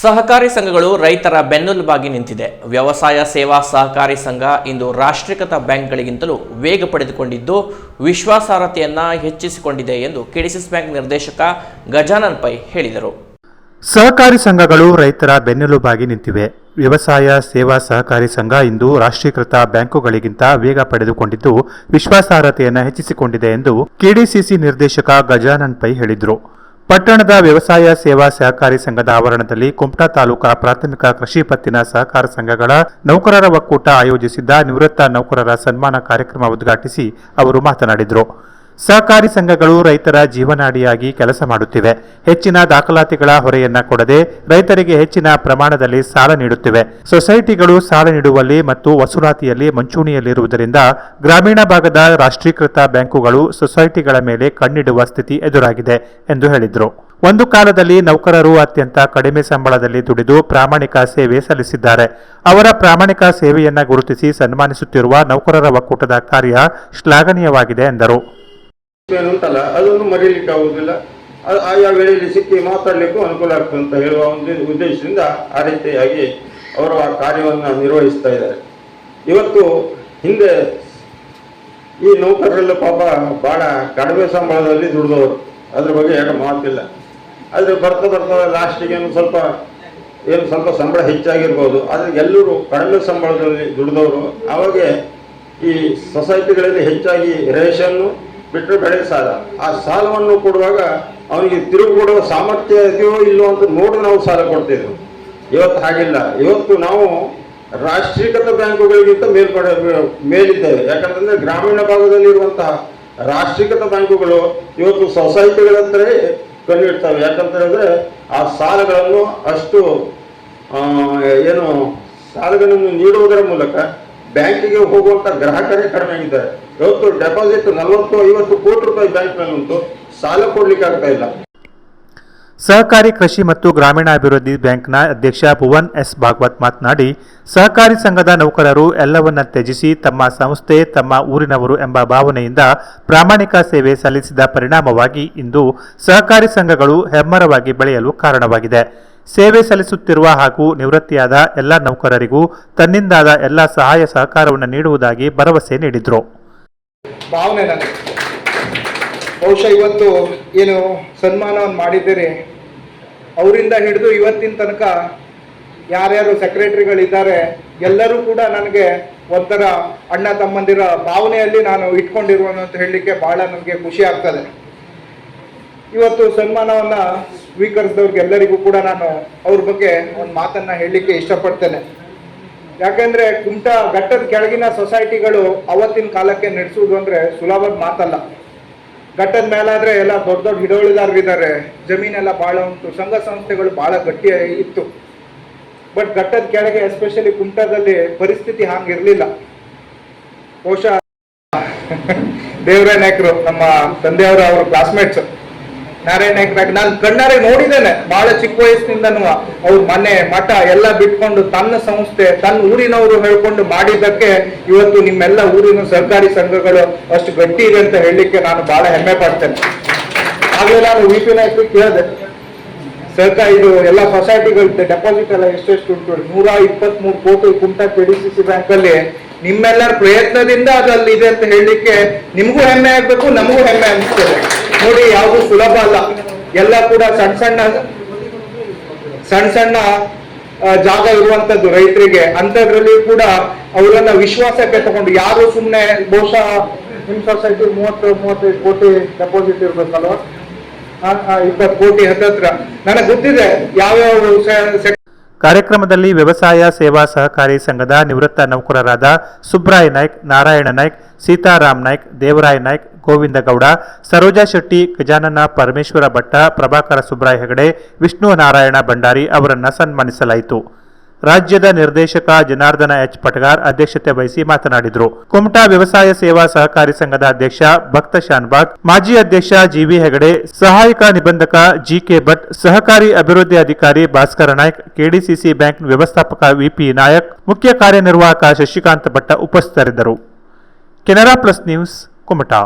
ಸಹಕಾರಿ ಸಂಘಗಳು ರೈತರ ಬೆನ್ನೆಲುಬಾಗಿ ನಿಂತಿದೆ. ವ್ಯವಸಾಯ ಸೇವಾ ಸಹಕಾರಿ ಸಂಘ ಇಂದು ರಾಷ್ಟ್ರೀಕೃತ ಬ್ಯಾಂಕ್ಗಳಿಗಿಂತಲೂ ವೇಗ ಪಡೆದುಕೊಂಡಿದ್ದು, ವಿಶ್ವಾಸಾರ್ಹತೆಯನ್ನ ಹೆಚ್ಚಿಸಿಕೊಂಡಿದೆ ಎಂದು ಕೆಡಿಸಿಸ್ ಬ್ಯಾಂಕ್ ನಿರ್ದೇಶಕ ಗಜಾನನ್ ಪೈ ಹೇಳಿದರು. ಸಹಕಾರಿ ಸಂಘಗಳು ರೈತರ ಬೆನ್ನೆಲುಬಾಗಿ ನಿಂತಿವೆ. ವ್ಯವಸಾಯ ಸೇವಾ ಸಹಕಾರಿ ಸಂಘ ಇಂದು ರಾಷ್ಟ್ರೀಕೃತ ಬ್ಯಾಂಕುಗಳಿಗಿಂತ ವೇಗ ಪಡೆದುಕೊಂಡಿದ್ದು, ವಿಶ್ವಾಸಾರ್ಹತೆಯನ್ನು ಹೆಚ್ಚಿಸಿಕೊಂಡಿದೆ ಎಂದು ಕೆಡಿಸಿಸಿ ನಿರ್ದೇಶಕ ಗಜಾನನ್ ಪೈ ಹೇಳಿದರು. ಪಟ್ಟಣದ ವ್ಯವಸಾಯ ಸೇವಾ ಸಹಕಾರಿ ಸಂಘದ ಆವರಣದಲ್ಲಿ ಕುಮಟಾ ತಾಲೂಕಾ ಪ್ರಾಥಮಿಕ ಕೃಷಿ ಪತ್ತಿನ ಸಹಕಾರ ಸಂಘಗಳ ನೌಕರರ ಒಕ್ಕೂಟ ಆಯೋಜಿಸಿದ್ದ ನಿವೃತ್ತ ನೌಕರರ ಸನ್ಮಾನ ಕಾರ್ಯಕ್ರಮ ಉದ್ಘಾಟಿಸಿ ಅವರು ಮಾತನಾಡಿದರು. ಸಹಕಾರಿ ಸಂಘಗಳು ರೈತರ ಜೀವನಾಡಿಯಾಗಿ ಕೆಲಸ ಮಾಡುತ್ತಿವೆ. ಹೆಚ್ಚಿನ ದಾಖಲಾತಿಗಳ ಹೊರೆಯನ್ನ ಕೊಡದೆ ರೈತರಿಗೆ ಹೆಚ್ಚಿನ ಪ್ರಮಾಣದಲ್ಲಿ ಸಾಲ ನೀಡುತ್ತಿವೆ. ಸೊಸೈಟಿಗಳು ಸಾಲ ನೀಡುವಲ್ಲಿ ಮತ್ತು ವಸೂಲಾತಿಯಲ್ಲಿ ಮುಂಚೂಣಿಯಲ್ಲಿರುವುದರಿಂದ ಗ್ರಾಮೀಣ ಭಾಗದ ರಾಷ್ಟ್ರೀಕೃತ ಬ್ಯಾಂಕುಗಳು ಸೊಸೈಟಿಗಳ ಮೇಲೆ ಕಣ್ಣಿಡುವ ಸ್ಥಿತಿ ಎದುರಾಗಿದೆ ಎಂದು ಹೇಳಿದರು. ಒಂದು ಕಾಲದಲ್ಲಿ ನೌಕರರು ಅತ್ಯಂತ ಕಡಿಮೆ ಸಂಬಳದಲ್ಲಿ ದುಡಿದು ಪ್ರಾಮಾಣಿಕ ಸೇವೆ ಸಲ್ಲಿಸಿದ್ದಾರೆ. ಅವರ ಪ್ರಾಮಾಣಿಕ ಸೇವೆಯನ್ನ ಗುರುತಿಸಿ ಸನ್ಮಾನಿಸುತ್ತಿರುವ ನೌಕರರ ಒಕ್ಕೂಟದ ಕಾರ್ಯ ಶ್ಲಾಘನೀಯವಾಗಿದೆ ಎಂದರು. ಏನು ಉಂಟಲ್ಲ ಅದನ್ನು ಮರೀಲಿಕ್ಕೆ ಆಗುವುದಿಲ್ಲ. ಅದು ಆಯಾ ವೇಳೆಯಲ್ಲಿ ಸಿಕ್ಕಿ ಮಾತಾಡಲಿಕ್ಕೂ ಅನುಕೂಲ ಆಗ್ತದೆ ಅಂತ ಹೇಳುವ ಒಂದು ಉದ್ದೇಶದಿಂದ ಆ ರೀತಿಯಾಗಿ ಅವರು ಆ ಕಾರ್ಯವನ್ನು ನಿರ್ವಹಿಸ್ತಾ ಇದ್ದಾರೆ. ಇವತ್ತು ಹಿಂದೆ ಈ ನೌಕರರೆಲ್ಲ ಪಾಪ ಬಹಳ ಕಡಿಮೆ ಸಂಬಳದಲ್ಲಿ ದುಡಿದವರು. ಅದ್ರ ಬಗ್ಗೆ ಎರಡು ಮಾತಿಲ್ಲ. ಆದರೆ ಬರ್ತಾ ಬರ್ತಾ ಲಾಸ್ಟಿಗೆ ಸ್ವಲ್ಪ, ಏನು ಸ್ವಲ್ಪ ಸಂಬಳ ಹೆಚ್ಚಾಗಿರ್ಬೋದು. ಆದರೆ ಎಲ್ಲರೂ ಕಡಿಮೆ ಸಂಬಳದಲ್ಲಿ ದುಡಿದವರು. ಅವಾಗ ಈ ಸೊಸೈಟಿಗಳಲ್ಲಿ ಹೆಚ್ಚಾಗಿ ರೇಷನ್ನು ಬಿಟ್ಟರೆ ಬೆಳೆ ಸಾಲ. ಆ ಸಾಲವನ್ನು ಕೊಡುವಾಗ ಅವನಿಗೆ ತಿರುಗಿ ಕೊಡುವ ಸಾಮರ್ಥ್ಯ ಇದೆಯೋ ಇಲ್ಲೋ ಅಂತ ನೋಡಿ ನಾವು ಸಾಲ ಕೊಡ್ತಿದ್ವಿ. ಇವತ್ತು ಹಾಗಿಲ್ಲ. ಇವತ್ತು ನಾವು ರಾಷ್ಟ್ರೀಕೃತ ಬ್ಯಾಂಕುಗಳಿಗಿಂತ ಮೇಲ್ಪಡ, ಮೇಲಿದ್ದೇವೆ. ಯಾಕಂತಂದ್ರೆ ಗ್ರಾಮೀಣ ಭಾಗದಲ್ಲಿರುವಂತಹ ರಾಷ್ಟ್ರೀಕೃತ ಬ್ಯಾಂಕುಗಳು ಇವತ್ತು ಸೊಸೈಟಿಗಳಂತಲೇ ಕಂಡುಹಿಡ್ತವೆ. ಯಾಕಂತ ಹೇಳಿದ್ರೆ ಆ ಸಾಲಗಳನ್ನು ಅಷ್ಟು ಏನು, ಸಾಲಗಳನ್ನು ನೀಡುವುದರ ಮೂಲಕ ಬ್ಯಾಂಕಿಗೆ ಹೋಗುವಂತ ಗ್ರಾಹಕರೇ ಕಡಿಮೆ ಆಗಿದ್ದಾರೆ. ಇವತ್ತು ಡೆಪಾಸಿಟ್ ನಲವತ್ತು, ಐವತ್ತು ಕೋಟಿ ರೂಪಾಯಿ ಬ್ಯಾಂಕ್ನಲ್ಲಿ ಉಂಟು. ಸಾಲ ಕೊಡ್ಲಿಕ್ಕೆ ಆಗ್ತಾ ಇಲ್ಲ. ಸಹಕಾರಿ ಕೃಷಿ ಮತ್ತು ಗ್ರಾಮೀಣಾಭಿವೃದ್ಧಿ ಬ್ಯಾಂಕ್ನ ಅಧ್ಯಕ್ಷ ಭುವನ್ ಎಸ್ ಭಾಗವತ್ ಮಾತನಾಡಿ, ಸಹಕಾರಿ ಸಂಘದ ನೌಕರರು ಎಲ್ಲವನ್ನ ತ್ಯಜಿಸಿ ತಮ್ಮ ಸಂಸ್ಥೆ, ತಮ್ಮ ಊರಿನವರು ಎಂಬ ಭಾವನೆಯಿಂದ ಪ್ರಾಮಾಣಿಕ ಸೇವೆ ಸಲ್ಲಿಸಿದ ಪರಿಣಾಮವಾಗಿ ಇಂದು ಸಹಕಾರಿ ಸಂಘಗಳು ಹೆಮ್ಮರವಾಗಿ ಬೆಳೆಯಲು ಕಾರಣವಾಗಿದೆ. ಸೇವೆ ಸಲ್ಲಿಸುತ್ತಿರುವ ಹಾಗೂ ನಿವೃತ್ತಿಯಾದ ಎಲ್ಲ ನೌಕರರಿಗೂ ತನ್ನಿಂದಾದ ಎಲ್ಲ ಸಹಾಯ ಸಹಕಾರವನ್ನು ನೀಡುವುದಾಗಿ ಭರವಸೆ ನೀಡಿದರು. ಭಾವನೆ ನನಗೆ. ಬಹುಶಃ ಇವತ್ತು ಏನು ಸನ್ಮಾನವನ್ನು ಮಾಡಿದ್ದೀರಿ ಅವರಿಂದ ಹಿಡಿದು ಇವತ್ತಿನ ತನಕ ಯಾರ್ಯಾರು ಸೆಕ್ರೆಟರಿಗಳಿದ್ದಾರೆ, ಎಲ್ಲರೂ ಕೂಡ ನನಗೆ ಒಂಥರ ಅಣ್ಣ ತಮ್ಮಂದಿರ ಭಾವನೆಯಲ್ಲಿ ನಾನು ಇಟ್ಕೊಂಡಿರುವನು ಅಂತ ಹೇಳಲಿಕ್ಕೆ ಬಹಳ ನನಗೆ ಖುಷಿ ಆಗ್ತದೆ. ಇವತ್ತು ಸನ್ಮಾನವನ್ನ ಸ್ವೀಕರಿಸಿದವ್ರಿಗೆಲ್ಲರಿಗೂ ಕೂಡ ನಾನು ಅವ್ರ ಬಗ್ಗೆ ಒಂದು ಮಾತನ್ನ ಹೇಳಲಿಕ್ಕೆ ಇಷ್ಟಪಡ್ತೇನೆ. ಯಾಕೆಂದ್ರೆ ಕುಮಟಾ ಘಟ್ಟದ ಕೆಳಗಿನ ಸೊಸೈಟಿಗಳು ಅವತ್ತಿನ ಕಾಲಕ್ಕೆ ನಡೆಸುವುದು ಅಂದ್ರೆ ಸುಲಭದ ಮಾತಲ್ಲ. ಘಟ್ಟದ ಮೇಲಾದ್ರೆ ಎಲ್ಲ ದೊಡ್ಡ ದೊಡ್ಡ ಹಿಡುವಳಿದಾರರಿದ್ದಾರೆ ಜಮೀನೆಲ್ಲ ಬಹಳ ಉಂಟು. ಸಂಘ ಸಂಸ್ಥೆಗಳು ಬಹಳ ಗಟ್ಟಿ ಇತ್ತು. ಬಟ್ ಘಟ್ಟದ ಕೆಳಗೆ ಎಸ್ಪೆಷಲಿ ಕುಂಟದಲ್ಲಿ ಪರಿಸ್ಥಿತಿ ಹಾಗಿರಲಿಲ್ಲ. ಬಹುಶಃ ದೇವರಾಯ ನಾಯಕರು, ನಮ್ಮ ತಂದೆಯವರ, ಅವರ ಕ್ಲಾಸ್ಮೇಟ್ಸ್ ನಾರಾಯಣ ನಾಯ್ಕ ನಾನು ಕಣ್ಣಾರೆ ನೋಡಿದ್ದೇನೆ. ಬಹಳ ಚಿಕ್ಕ ವಯಸ್ಸಿನಿಂದನು ಅವ್ರ ಮನೆ, ಮಠ ಎಲ್ಲ ಬಿಟ್ಕೊಂಡು ತನ್ನ ಸಂಸ್ಥೆ, ತನ್ನ ಊರಿನವರು ಹೇಳ್ಕೊಂಡು ಮಾಡಿದ್ದಕ್ಕೆ ಇವತ್ತು ನಿಮ್ಮೆಲ್ಲ ಊರಿನ ಸರ್ಕಾರಿ ಸಂಘಗಳು ಅಷ್ಟು ಗಟ್ಟಿ ಇದೆ ಅಂತ ಹೇಳಲಿಕ್ಕೆ ನಾನು ಬಹಳ ಹೆಮ್ಮೆ ಪಡ್ತೇನೆ. ಆಗ್ಲೇ ನಾನು ವಿ ಪಿ ನಾಯ್ಕ ಕೇಳಿದೆ. ಸರ್ಕಾರ ಇದು ಎಲ್ಲ ಸೊಸೈಟಿಗಳ ಡೆಪಾಸಿಟ್ ಎಲ್ಲ ಎಷ್ಟೆಷ್ಟು ಉಂಟು ನೂರ ಇಪ್ಪತ್ತ್ ಮೂರು crore Kumta P D C C bank ಅಲ್ಲಿ ನಿಮ್ಮೆಲ್ಲರ ಪ್ರಯತ್ನದಿಂದ ಅದು ಅಲ್ಲಿ ಇದೆ ಅಂತ ಹೇಳಲಿಕ್ಕೆ ನಿಮಗೂ ಹೆಮ್ಮೆ ಆಗ್ಬೇಕು, ನಮಗೂ ಹೆಮ್ಮೆ ಅನಿಸ್ತದೆ. ನೋಡಿ, ಯಾವುದು ಸುಲಭ ಅಲ್ಲ. ಎಲ್ಲ ಕೂಡ ಸಣ್ಣ ಸಣ್ಣ ಸಣ್ಣ ಸಣ್ಣ ಜಾಗ ಇರುವಂತದ್ದು ರೈತರಿಗೆ. ಅಂತದ್ರಲ್ಲಿ ಕೂಡ ಅವರನ್ನ ವಿಶ್ವಾಸಕ್ಕೆ ತಗೊಂಡು, ಯಾರು ಸುಮ್ಮನೆ ಬಹುಶಃ ನಿಮ್ ಸೊಸೈಟಿ ಮೂವತ್ತು, ಮೂವತ್ತೈದು ಕೋಟಿ ಡೆಪಾಸಿಟ್ ಇರ್ಬೇಕಲ್ವಾ? ಇಪ್ಪತ್ತು ಕೋಟಿ ಹತ್ತತ್ರ. ನನಗೆ ಗೊತ್ತಿದೆ, ಯಾವ್ಯಾವ ಕಾರ್ಯಕ್ರಮದಲ್ಲಿ ವ್ಯವಸಾಯ, ಸೇವಾ ಸಹಕಾರಿ ಸಂಘದ ನಿವೃತ್ತ ನೌಕರರಾದ ಸುಬ್ರಾಯ್ ನಾಯ್ಕ್, ನಾರಾಯಣ ನಾಯ್ಕ್, ಸೀತಾರಾಮ್ ನಾಯ್ಕ್, ದೇವರಾಯ್ ನಾಯ್ಕ್, ಗೋವಿಂದ ಗೌಡ, ಸರೋಜಾ ಶೆಟ್ಟಿ, ಗಜಾನನ ಪರಮೇಶ್ವರ ಭಟ್ಟ, ಪ್ರಭಾಕರ ಸುಬ್ರಾಯ್ ಹೆಗಡೆ, ವಿಷ್ಣು ನಾರಾಯಣ ಭಂಡಾರಿ ಅವರನ್ನು ಸನ್ಮಾನಿಸಲಾಯಿತು. ರಾಜ್ಯದ ನಿರ್ದೇಶಕ ಜನಾರ್ದನ ಎಚ್. ಪಟಗಾರ್ ಅಧ್ಯಕ್ಷತೆ ವಹಿಸಿ ಮಾತನಾಡಿದರು. ಕುಮಟಾ ವ್ಯವಸಾಯ ಸೇವಾ ಸಹಕಾರಿ ಸಂಘದ ಅಧ್ಯಕ್ಷ ಭಕ್ತ ಶಾನ್ಬಾಗ್, ಮಾಜಿ ಅಧ್ಯಕ್ಷ ಜಿವಿ ಹೆಗಡೆ, ಸಹಾಯಕ ನಿಬಂಧಕ ಜಿಕೆ ಭಟ್, ಸಹಕಾರಿ ಅಭಿವೃದ್ಧಿ ಅಧಿಕಾರಿ ಭಾಸ್ಕರ ನಾಯ್ಕ್ ಕೆಡಿಸಿಸಿ ಬ್ಯಾಂಕ್ ವ್ಯವಸ್ಥಾಪಕ ವಿಪಿ ನಾಯಕ್, ಮುಖ್ಯ ಕಾರ್ಯನಿರ್ವಾಹಕ ಶಶಿಕಾಂತ ಭಟ್ಟ ಉಪಸ್ಥಿತರಿದ್ದರು. Canara plus news, Kumta.